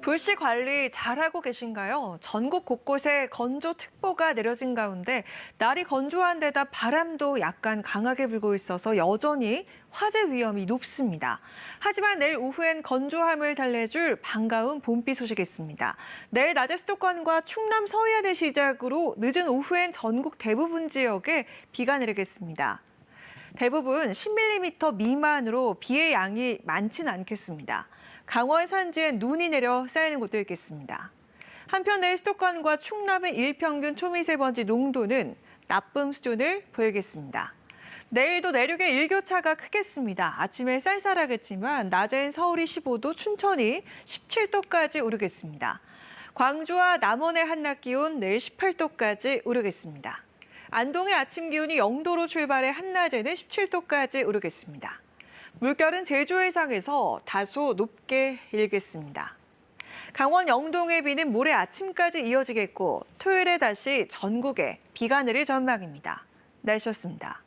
불씨 관리 잘하고 계신가요? 전국 곳곳에 건조특보가 내려진 가운데 날이 건조한 데다 바람도 약간 강하게 불고 있어서 여전히 화재 위험이 높습니다. 하지만 내일 오후엔 건조함을 달래줄 반가운 봄비 소식이 있습니다. 내일 낮에 수도권과 충남 서해안을 시작으로 늦은 오후엔 전국 대부분 지역에 비가 내리겠습니다. 대부분 10mm 미만으로 비의 양이 많지는 않겠습니다. 강원 산지엔 눈이 내려 쌓이는 곳도 있겠습니다. 한편 내일 수도권과 충남의 일평균 초미세먼지 농도는 나쁨 수준을 보이겠습니다. 내일도 내륙의 일교차가 크겠습니다. 아침에 쌀쌀하겠지만 낮엔 서울이 15도, 춘천이 17도까지 오르겠습니다. 광주와 남원의 한낮 기온 내일 18도까지 오르겠습니다. 안동의 아침 기온이 0도로 출발해 한낮에는 17도까지 오르겠습니다. 물결은 제주 해상에서 다소 높게 일겠습니다. 강원 영동의 비는 모레 아침까지 이어지겠고 토요일에 다시 전국에 비가 내릴 전망입니다. 날씨였습니다.